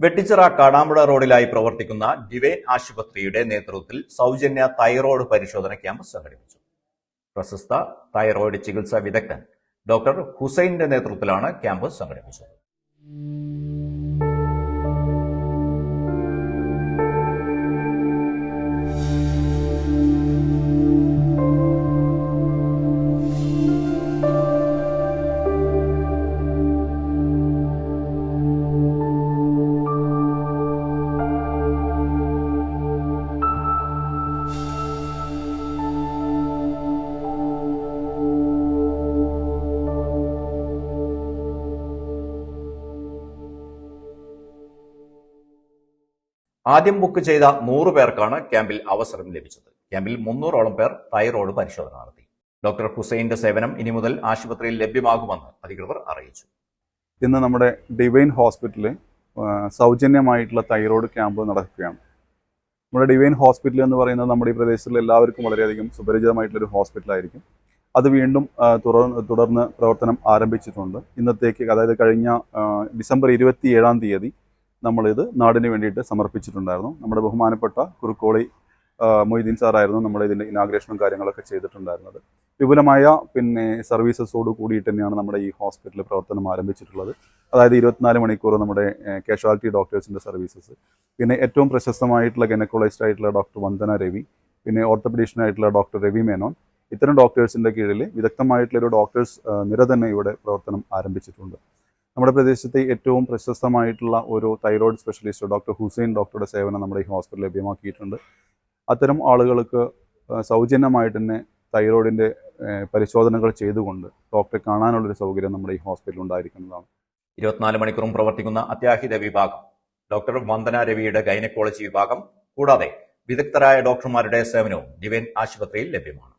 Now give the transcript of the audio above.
വെട്ടിച്ചിറ കാടാമ്പുഴ റോഡിലായി പ്രവർത്തിക്കുന്ന ഡിവൈൻ ആശുപത്രിയുടെ നേതൃത്വത്തിൽ സൗജന്യ തൈറോയ്ഡ് പരിശോധന ക്യാമ്പ് സംഘടിപ്പിച്ചു. പ്രശസ്ത തൈറോയ്ഡ് ചികിത്സാ വിദഗ്ധൻ ഡോക്ടർ ഹുസൈന്റെ നേതൃത്വത്തിലാണ് ക്യാമ്പ് സംഘടിപ്പിച്ചത്. ആദ്യം ബുക്ക് ചെയ്ത നൂറ് പേർക്കാണ് ക്യാമ്പിൽ അവസരം ലഭിച്ചത്. ക്യാമ്പിൽ മുന്നൂറോളം പേർ തൈറോയ്ഡ് പരിശോധന നടത്തി. ഡോക്ടർ ഹുസൈന്റെ സേവനം ഇനി മുതൽ ആശുപത്രിയിൽ ലഭ്യമാകുമെന്ന് അധികൃതർ അറിയിച്ചു. ഇന്ന് നമ്മുടെ ഡിവൈൻ ഹോസ്പിറ്റലിൽ സൗജന്യമായിട്ടുള്ള തൈറോയ്ഡ് ക്യാമ്പ് നടക്കുകയാണ്. നമ്മുടെ ഡിവൈൻ ഹോസ്പിറ്റൽ എന്ന് പറയുന്നത് നമ്മുടെ ഈ പ്രദേശത്തിലെ എല്ലാവർക്കും വളരെയധികം സുപരിചിതമായിട്ടുള്ളൊരു ഹോസ്പിറ്റലായിരിക്കും അത് വീണ്ടും തുടർന്ന് പ്രവർത്തനം ആരംഭിച്ചിട്ടുണ്ട്. ഇന്നത്തേക്ക് അതായത് കഴിഞ്ഞ ഡിസംബർ ഇരുപത്തി ഏഴാം തീയതി നമ്മളിത് നാടിന് വേണ്ടിയിട്ട് സമർപ്പിച്ചിട്ടുണ്ടായിരുന്നു. നമ്മുടെ ബഹുമാനപ്പെട്ട കുറുക്കോളി മൊയ്തീൻ സാറായിരുന്നു നമ്മൾ ഇതിന്റെ ഇനാഗ്രേഷനും കാര്യങ്ങളൊക്കെ ചെയ്തിട്ടുണ്ടായിരുന്നത്. വിപുലമായ പിന്നെ സർവീസസോട് കൂടിയിട്ട് തന്നെയാണ് നമ്മുടെ ഈ ഹോസ്പിറ്റൽ പ്രവർത്തനം ആരംഭിച്ചിട്ടുള്ളത്. അതായത് ഇരുപത്തിനാല് മണിക്കൂർ നമ്മുടെ കാഷ്വാലിറ്റി ഡോക്ടേഴ്സിന്റെ സർവീസസ് പിന്നെ ഏറ്റവും പ്രശസ്തമായിട്ടുള്ള ഗനക്കോളജിസ്റ്റ് ആയിട്ടുള്ള ഡോക്ടർ വന്ദന രവി പിന്നെ ഓർത്തോപെഡീഷ്യൻ ആയിട്ടുള്ള ഡോക്ടർ രവി മേനോൻ. ഇത്തരം ഡോക്ടേഴ്സിന്റെ കീഴിൽ വിദഗ്ധമായിട്ടുള്ള ഒരു ഡോക്ടേഴ്സ് നിര തന്നെ ഇവിടെ പ്രവർത്തനം ആരംഭിച്ചിട്ടുണ്ട്. നമ്മുടെ പ്രദേശത്തെ ഏറ്റവും പ്രശസ്തമായിട്ടുള്ള ഒരു തൈറോയിഡ് സ്പെഷ്യലിസ്റ്റ് ഡോക്ടർ ഹുസൈൻ ഡോക്ടറുടെ സേവനം നമ്മുടെ ഈ ഹോസ്പിറ്റലിൽ ലഭ്യമാക്കിയിട്ടുണ്ട്. അത്തരം ആളുകൾക്ക് സൗജന്യമായി സൗജന്യമായിട്ട് തന്നെ തൈറോയിഡിന്റെ പരിശോധനകൾ ചെയ്തുകൊണ്ട് ഡോക്ടറെ കാണാനുള്ളൊരു സൗകര്യം നമ്മുടെ ഈ ഹോസ്പിറ്റലിൽ ഉണ്ടായിരിക്കുന്നതാണ്. ഇരുപത്തിനാല് മണിക്കൂറും പ്രവർത്തിക്കുന്ന അത്യാഹിത വിഭാഗം ഡോക്ടർ വന്ദന രവിയുടെ ഗൈനക്കോളജി വിഭാഗം കൂടാതെ വിദഗ്ധരായ ഡോക്ടർമാരുടെ സേവനവും ഡിവൈൻ ആശുപത്രിയിൽ ലഭ്യമാണ്.